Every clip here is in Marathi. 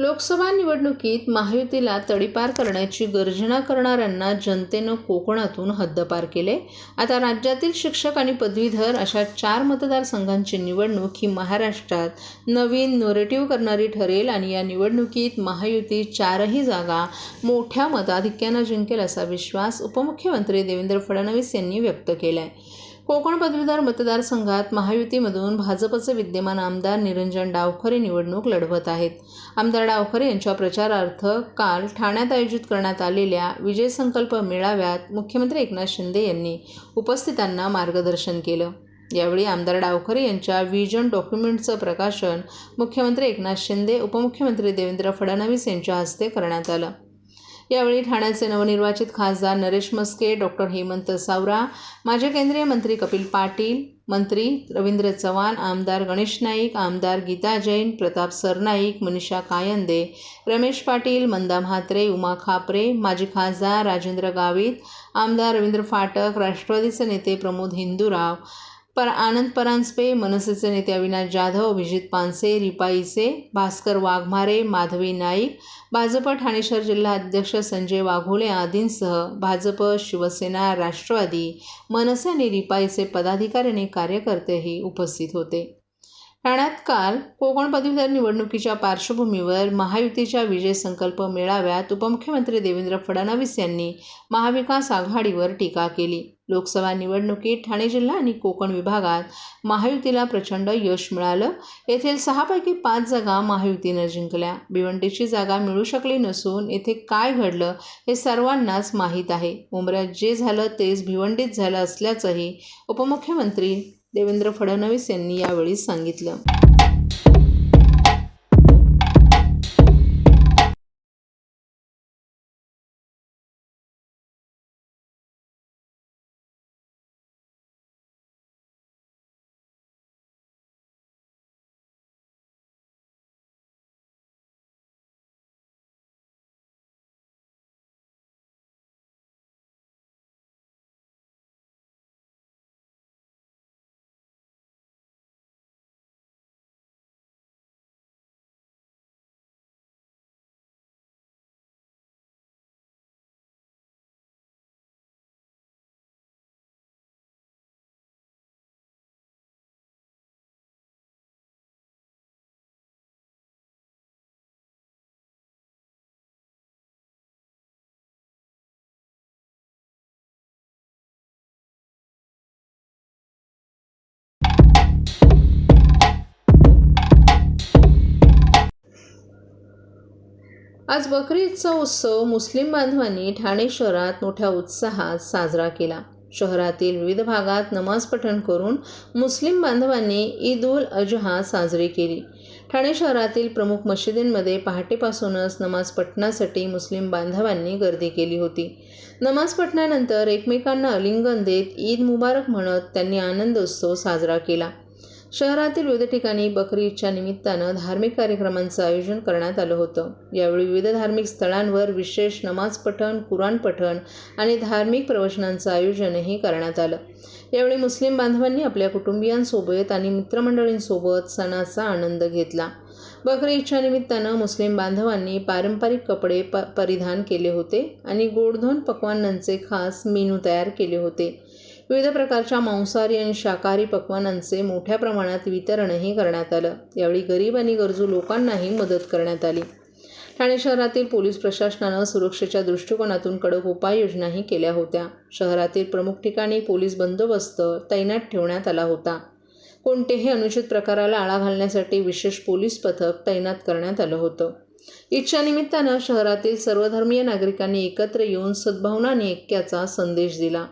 लोकसभा निवडणुकीत महायुतीला तडीपार करण्याची गर्जना करणाऱ्यांना जनतेनं कोकणातून हद्दपार केले. आता राज्यातील शिक्षक आणि पदवीधर अशा चार मतदारसंघांची निवडणूक ही महाराष्ट्रात नवीन नोरेटिव्ह करणारी ठरेल आणि या निवडणुकीत महायुती चारही जागा मोठ्या मताधिक्यानं जिंकेल असा विश्वास उपमुख्यमंत्री देवेंद्र फडणवीस यांनी व्यक्त केला आहे कोकण पदवीधर मतदारसंघात महायुतीमधून भाजपचे विद्यमान आमदार निरंजन डावखरे निवडणूक लढवत आहेत. आमदार डावखरे यांच्या प्रचारार्थ काल ठाण्यात आयोजित करण्यात आलेल्या विजय संकल्प मेळाव्यात मुख्यमंत्री एकनाथ शिंदे यांनी उपस्थितांना मार्गदर्शन केलं. यावेळी आमदार डावखरे यांच्या व्हिजन डॉक्युमेंटचं प्रकाशन मुख्यमंत्री एकनाथ शिंदे उपमुख्यमंत्री देवेंद्र फडणवीस यांच्या हस्ते करण्यात आलं. यावेळी ठाण्याचे नवनिर्वाचित खासदार नरेश मस्के डॉक्टर हेमंत सावरा माजी केंद्रीय मंत्री कपिल पाटील मंत्री रवींद्र चव्हाण आमदार गणेश नाईक आमदार गीता जैन प्रताप सरनाईक मनीषा कायंदे रमेश पाटील मंदा म्हात्रे उमा खापरे माजी खासदार राजेंद्र गावित आमदार रवींद्र फाटक राष्ट्रवादीचे नेते प्रमोद हिंदूराव पर आनंद परांजपे मनसेचे नेते अविनाश जाधव अभिजित पानसे रिपाईचे भास्कर वाघमारे माधवी नाईक भाजप ठाणे शहर जिल्हा अध्यक्ष संजय वाघोले आदींसह भाजप शिवसेना राष्ट्रवादी मनसे आणि रिपाईचे पदाधिकारी आणि कार्यकर्तेही उपस्थित होते. ठाण्यात काल कोकण पदवीधर निवडणुकीच्या पार्श्वभूमीवर महायुतीच्या विजय संकल्प मेळाव्यात उपमुख्यमंत्री देवेंद्र फडणवीस यांनी महाविकास आघाडीवर टीका केली. लोकसभा निवडणुकीत ठाणे जिल्हा आणि कोकण विभागात महायुतीला प्रचंड यश मिळालं. येथील सहापैकी पाच जागा महायुतीनं जिंकल्या. भिवंडीची जागा मिळू शकली नसून येथे काय घडलं हे सर्वांनाच माहीत आहे. उमऱ्यात जे झालं तेच भिवंडीत झालं असल्याचंही उपमुख्यमंत्री देवेंद्र फडणवीस यांनी यावेळी सांगितलं. आज बकरी ईदचा उत्सव मुस्लिम बांधवांनी ठाणे शहरात मोठ्या उत्साहात साजरा केला. शहरातील विविध भागात नमाज पठण करून मुस्लिम बांधवांनी ईद उल अजहा साजरी केली. ठाणे शहरातील प्रमुख मशिदींमध्ये पहाटेपासूनच नमाज पठणासाठी मुस्लिम बांधवांनी गर्दी केली होती. नमाज पठणानंतर एकमेकांना अलिंगन देत ईद मुबारक म्हणत त्यांनी आनंदोत्सव साजरा केला. शहरातील विविध ठिकाणी बकरी ईदच्या निमित्तानं धार्मिक कार्यक्रमांचं आयोजन करण्यात आलं होतं. यावेळी विविध धार्मिक स्थळांवर विशेष नमाज पठण कुराण पठण आणि धार्मिक प्रवचनांचं आयोजनही करण्यात आलं. यावेळी मुस्लिम बांधवांनी आपल्या कुटुंबियांसोबत आणि मित्रमंडळींसोबत सणाचा आनंद घेतला. बकरी ईदच्या निमित्तानं मुस्लिम बांधवांनी पारंपरिक कपडे प परिधान केले होते आणि गोडधोन पक्वानांचे खास मेनू तयार केले होते. विविध प्रकारच्या मांसाहारी आणि शाकाहारी पक्वानांचे मोठ्या प्रमाणात वितरणही करण्यात आलं. यावेळी गरीब आणि गरजू लोकांनाही मदत करण्यात आली. ठाणे शहरातील पोलीस प्रशासनानं सुरक्षेच्या दृष्टिकोनातून कडक उपाययोजनाही केल्या होत्या. शहरातील प्रमुख ठिकाणी पोलीस बंदोबस्त तैनात ठेवण्यात आला होता. कोणतेही अनुचित प्रकाराला आळा घालण्यासाठी विशेष पोलीस पथक तैनात करण्यात आलं होतं. इच्छानिमित्तानं शहरातील सर्वधर्मीय नागरिकांनी एकत्र येऊन सद्भावनाने ऐक्याचा संदेश दिला.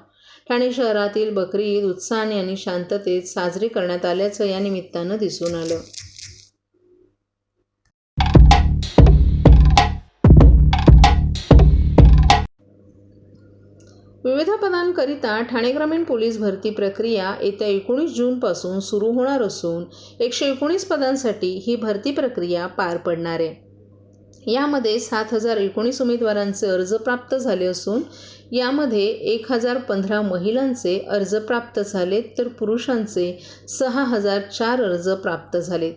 ठाणे शहरातील बकरी ईद उत्साहाने आणि शांततेत साजरी करण्यात आल्याचं या निमित्तानं दिसून आलं. विविध पदांकरिता ठाणे ग्रामीण पोलीस भरती प्रक्रिया येत्या एकोणीस जूनपासून सुरू होणार असून एकशे एकोणीस पदांसाठी ही भरती प्रक्रिया पार पडणार आहे. यामध्ये सात हजार एकोणीस उमेदवारांचे अर्ज प्राप्त झाले असून यामध्ये एक हजार पंधरा महिलांचे अर्ज प्राप्त झालेत तर पुरुषांचे सहा हजार चार अर्ज प्राप्त झालेत.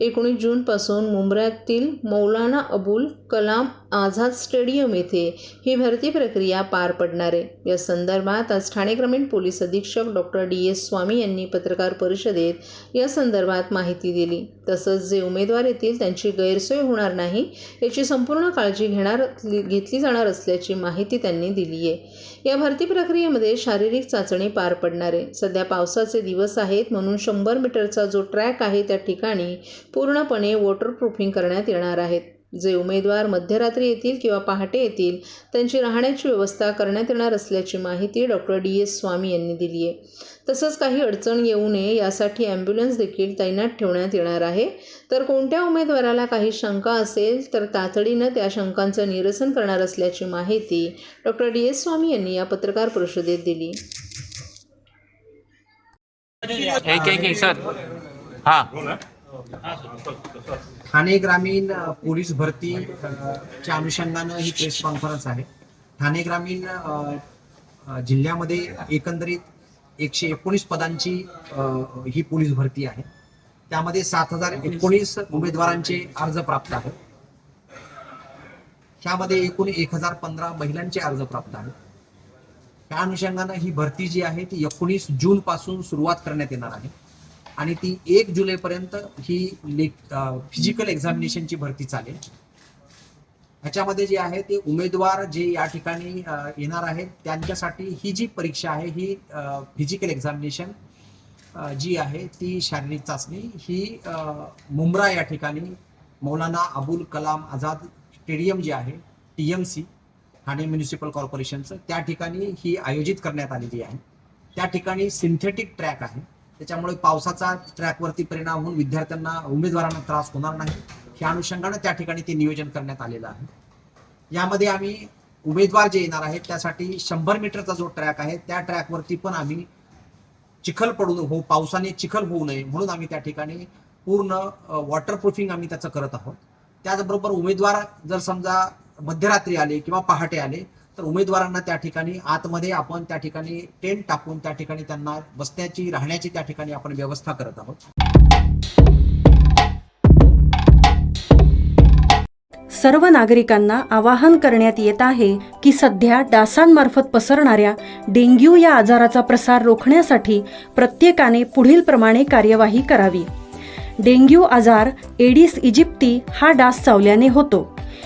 एकोणीस जूनपासून मुंब्र्यातील मौलाना अबुल कलाम आझाद स्टेडियम येथे ही भरती प्रक्रिया पार पडणार आहे. या संदर्भात आज ठाणे ग्रामीण पोलीस अधीक्षक डॉक्टर डी एस स्वामी यांनी पत्रकार परिषदेत या संदर्भात माहिती दिली. तसंच जे उमेदवार येतील त्यांची गैरसोय होणार नाही याची संपूर्ण काळजी घेणार घेतली जाणार असल्याची माहिती त्यांनी दिली आहे. या भरती प्रक्रियेमध्ये शारीरिक चाचणी पार पडणार आहे. सध्या पावसाचे दिवस आहेत म्हणून शंभर मीटरचा जो ट्रॅक आहे त्या ठिकाणी पूर्णपणे वॉटरप्रूफिंग करण्यात येणार आहेत. जे उमेदवार मध्यरात्री येतील किंवा पहाटे येतील त्यांची राहण्याची व्यवस्था करण्यात येणार असल्याची माहिती डॉक्टर डी. एस. स्वामी यांनी दिली आहे. तसंच काही अडचण येऊ नये यासाठी ॲम्ब्युलन्स देखील तैनात ठेवण्यात येणार आहे. तर कोणत्या उमेदवाराला काही शंका असेल तर तातडीनं त्या शंकांचं निरसन करणार असल्याची माहिती डॉक्टर डी. एस. स्वामी यांनी या पत्रकार परिषदेत दिली. एक एक एक सर. हा. ठाणे ग्रामीण पोलीस भरती च्या अनुषंगानं ही प्रेस कॉन्फरन्स आहे. ठाणे ग्रामीण जिल्ह्यामध्ये एकंदरीत एकशे एकोणीस पदांची ही पोलीस भरती आहे. त्यामध्ये सात हजार एकोणीस उमेदवारांचे अर्ज प्राप्त आहेत. त्यामध्ये एकूण एक हजार पंधरा महिलांचे अर्ज प्राप्त आहेत. त्या अनुषंगानं ही भरती जी आहे ती एकोणीस जून पासून सुरुवात करण्यात येणार आहे. आणि ती एक जुलै पर्यंत ही फिजिकल एक्झामिनेशनची भरती चालेल. ह्याच्यामध्ये जे आहे ते उमेदवार जे या ठिकाणी येणार आहेत त्यांच्यासाठी ही जी परीक्षा आहे ही फिजिकल एक्झामिनेशन जी आहे ती शारीरिक चाचणी ही मुंब्रा या ठिकाणी मौलाना अबुल कलाम आझाद स्टेडियम जे आहे T M C Thane municipal कॉर्पोरेशनचं त्या ठिकाणी ही आयोजित करण्यात आलेली आहे. त्या ठिकाणी सिंथेटिक ट्रॅक आहे. त्याच्यामुळे पावसाचा ट्रॅकवरती परिणाम होऊन विद्यार्थ्यांना उमेदवारांना त्रास होणार नाही. ह्या अनुषंगानं त्या ठिकाणी ते नियोजन करण्यात आलेलं आहे. यामध्ये आम्ही उमेदवार जे येणार आहेत त्यासाठी शंभर मीटरचा जो ट्रॅक आहे त्या ट्रॅकवरती पण आम्ही चिखल पडू हो पावसाने चिखल होऊ नये म्हणून आम्ही त्या ठिकाणी पूर्ण वॉटरप्रूफिंग आम्ही त्याचं करत आहोत. त्याचबरोबर उमेदवार जर समजा मध्यरात्री आले किंवा पहाटे आले तर उमेदवारांना त्या ठिकाणी आतमध्ये आपण त्या ठिकाणी टेंट टाकून त्या ठिकाणी त्यांना बसण्याची राहण्याची त्या ठिकाणी आपण व्यवस्था करत आहोत. सर्व नागरिकांना आवाहन करण्यात येत आहे की सध्या डासांमार्फत पसरणाऱ्या डेंग्यू या आजाराचा प्रसार रोखण्यासाठी प्रत्येकाने पुढील प्रमाणे कार्यवाही करावी. डेंग्यू आजार एडिस इजिप्ती हा डास चावल्याने होतो.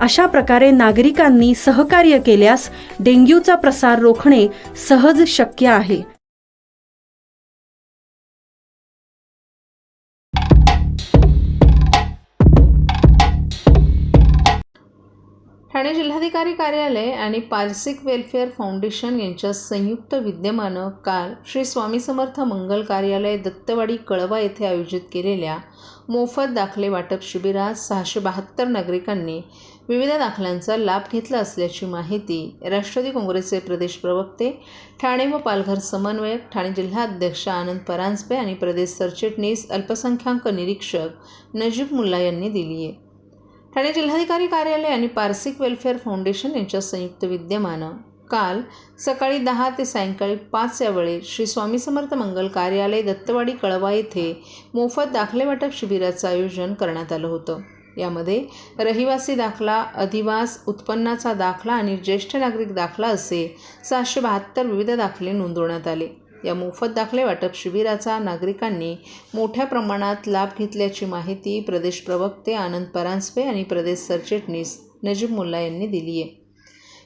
अशा प्रकारे नागरिकांनी सहकार्य केल्यास डेंग्यूचा प्रसार रोखणे सहज शक्य आहे. ठाणे जिल्हाधिकारी कार्यालय आणि पारसिक वेलफेअर फाउंडेशन यांच्या संयुक्त विद्यमानं काल श्री स्वामी समर्थ मंगल कार्यालय दत्तवाडी कळवा येथे आयोजित केलेल्या मोफत दाखले वाटप शिबिरात सहाशे बहात्तर नागरिकांनी विविध दाखल्यांचा लाभ घेतला असल्याची माहिती राष्ट्रवादी काँग्रेसचे प्रदेश प्रवक्ते ठाणे व पालघर समन्वयक ठाणे जिल्हाध्यक्ष आनंद परांजपे आणि प्रदेश सरचिटणीस अल्पसंख्याक निरीक्षक नजीब मुल्ला यांनी दिली आहे. ठाणे जिल्हाधिकारी कार्यालय आणि पारसिक वेलफेअर फाउंडेशन यांच्या संयुक्त विद्यमानं काल सकाळी दहा ते सायंकाळी पाच या वेळेत श्री स्वामी समर्थ मंगल कार्यालय दत्तवाडी कळवा येथे मोफत दाखले वाटप शिबिराचं आयोजन करण्यात आलं होतं. यामध्ये रहिवासी दाखला अधिवास उत्पन्नाचा दाखला आणि ज्येष्ठ नागरिक दाखला असे सहाशे बहात्तर विविध दाखले नोंदवण्यात आले. या मोफत दाखले वाटप शिबिराचा नागरिकांनी मोठ्या प्रमाणात लाभ घेतल्याची माहिती प्रदेश प्रवक्ते आनंद परांजपे आणि प्रदेश सरचिटणीस नजीब मुल्ला यांनी दिली आहे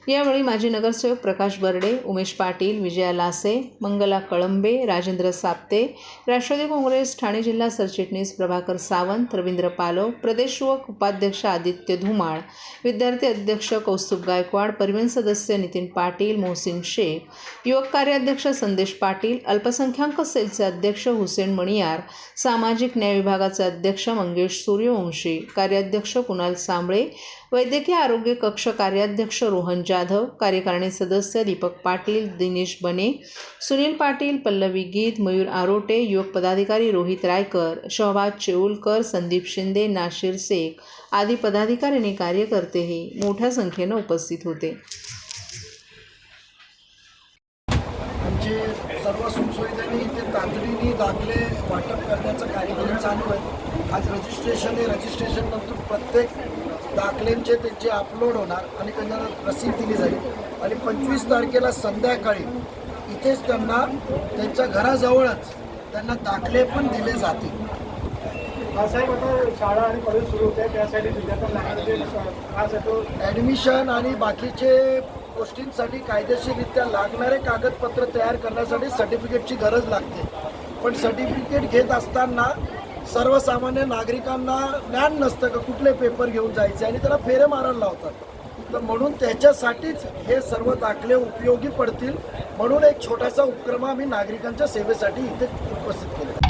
यावेळी माजी नगरसेवक प्रकाश बर्डे उमेश पाटील विजया लासे मंगला कळंबे राजेंद्र साप्ते राष्ट्रवादी काँग्रेस ठाणे जिल्हा सरचिटणीस प्रभाकर सावंत रवींद्र पालव प्रदेश युवक उपाध्यक्ष आदित्य धुमाळ विद्यार्थी अध्यक्ष कौस्तुभ गायकवाड परिवहन सदस्य नितीन पाटील मोहसिन शेख युवक कार्याध्यक्ष संदेश पाटील अल्पसंख्याक सेलचे अध्यक्ष हुसेन मणियार सामाजिक न्याय विभागाचे अध्यक्ष मंगेश सूर्यवंशी कार्याध्यक्ष कुणाल सांबळे वैद्यकीय आरोग्य कक्ष कार्याध्यक्ष रोहन जाधव कार्यकारिणी सदस्य दीपक पाटील दिनेश बने सुनील पाटील पल्लवी गीत मयूर आरोटे युवक पदाधिकारी रोहित रायकर शहबाज चेऊलकर संदीप शिंदे नाशिर शेख आदी पदाधिकारी आणि कार्यकर्तेही मोठ्या संख्येनं उपस्थित होते. सर्व सुखसुविधांनी ते तातडीने दाखले वाटप करण्याचं कार्यक्रम चालू आहे. आज रजिस्ट्रेशन आहे. रजिस्ट्रेशन नंतर प्रत्येक दाखल्यांचे त्यांचे अपलोड होणार आणि त्यांना रसीद दिली जाईल. आणि पंचवीस तारखेला संध्याकाळी इथेच त्यांना त्यांच्या घराजवळच त्यांना दाखले पण दिले जातील. साहेब आता शाळा आणि कॉलेज सुरू होते. त्यासाठी विद्यार्थ्यांना ॲडमिशन आणि बाकीचे गोष्टींसाठी कायदेशीररित्या लागणारे कागदपत्र तयार करण्यासाठी सर्टिफिकेटची गरज लागते. पण सर्टिफिकेट घेत असताना सर्वसामान्य नागरिकांना ज्ञान नसतं का कुठले पेपर घेऊन जायचे आणि त्याला फेरे मारायला लावतात. तर म्हणून त्याच्यासाठीच हे सर्व दाखले उपयोगी पडतील. म्हणून एक छोटासा उपक्रम आम्ही नागरिकांच्या सेवेसाठी इथे उपस्थित केलेला आहे.